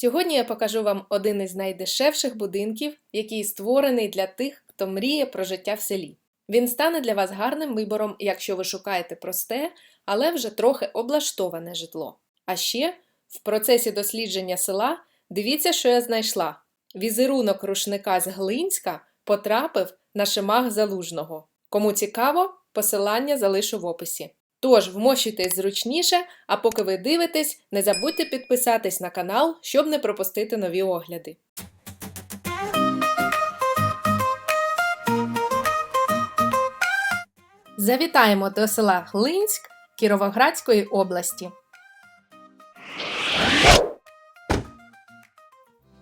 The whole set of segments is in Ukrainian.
Сьогодні я покажу вам один із найдешевших будинків, який створений для тих, хто мріє про життя в селі. Він стане для вас гарним вибором, якщо ви шукаєте просте, але вже трохи облаштоване житло. А ще в процесі дослідження села дивіться, що я знайшла. Візерунок рушника з Глинська потрапив на шимах залужного. Кому цікаво, посилання залишу в описі. Тож вмощуйтесь зручніше, а поки ви дивитесь, не забудьте підписатись на канал, щоб не пропустити нові огляди. Завітаємо до села Глинськ Кіровоградської області.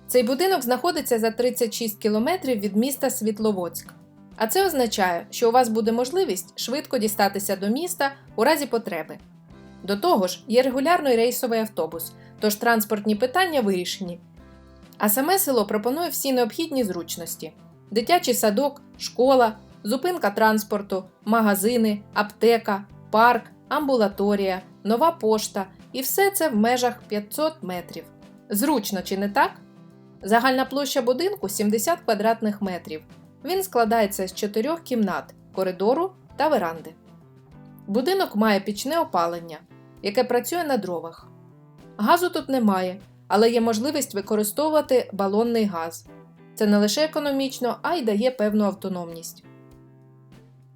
Цей будинок знаходиться за 36 кілометрів від міста Світловодськ. А це означає, що у вас буде можливість швидко дістатися до міста у разі потреби. До того ж, є регулярний рейсовий автобус, тож транспортні питання вирішені. А саме село пропонує всі необхідні зручності: дитячий садок, школа, зупинка транспорту, магазини, аптека, парк, амбулаторія, нова пошта і все це в межах 500 метрів. Зручно чи не так? Загальна площа будинку 70 квадратних метрів. Він складається з чотирьох кімнат, коридору та веранди. Будинок має пічне опалення, яке працює на дровах. Газу тут немає, але є можливість використовувати балонний газ. Це не лише економічно, а й дає певну автономність.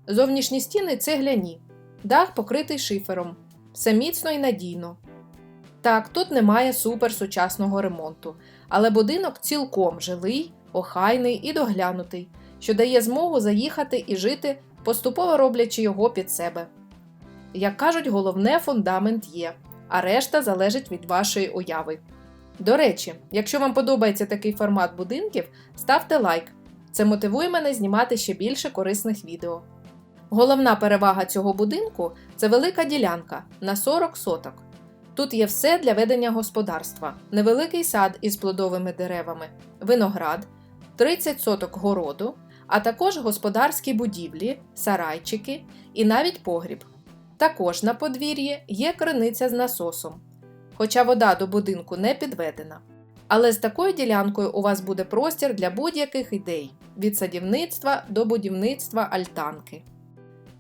Зовнішні стіни цегляні, дах покритий шифером. Все міцно і надійно. Так, тут немає суперсучасного ремонту, але будинок цілком жилий, охайний і доглянутий, що дає змогу заїхати і жити, поступово роблячи його під себе. Як кажуть, головне фундамент є, а решта залежить від вашої уяви. До речі, якщо вам подобається такий формат будинків, ставте лайк. Це мотивує мене знімати ще більше корисних відео. Головна перевага цього будинку це велика ділянка на 40 соток. Тут є все для ведення господарства: невеликий сад із плодовими деревами, виноград, 30 соток городу, а також господарські будівлі, сарайчики і навіть погріб. Також на подвір'ї є криниця з насосом, хоча вода до будинку не підведена. Але з такою ділянкою у вас буде простір для будь-яких ідей від садівництва до будівництва альтанки.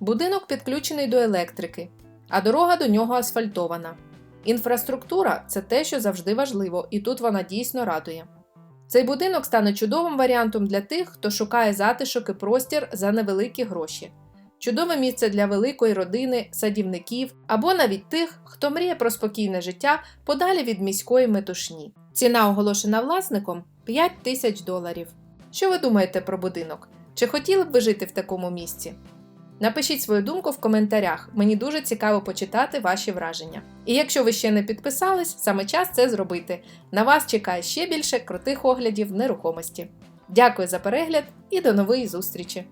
Будинок підключений до електрики, а дорога до нього асфальтована. Інфраструктура це те, що завжди важливо, і тут вона дійсно радує. Цей будинок стане чудовим варіантом для тих, хто шукає затишок і простір за невеликі гроші, чудове місце для великої родини, садівників або навіть тих, хто мріє про спокійне життя подалі від міської метушні. Ціна оголошена власником 5 тисяч доларів. Що ви думаєте про будинок? Чи хотіли б ви жити в такому місці? Напишіть свою думку в коментарях, мені дуже цікаво почитати ваші враження. І якщо ви ще не підписались, саме час це зробити. На вас чекає ще більше крутих оглядів нерухомості. Дякую за перегляд і до нової зустрічі!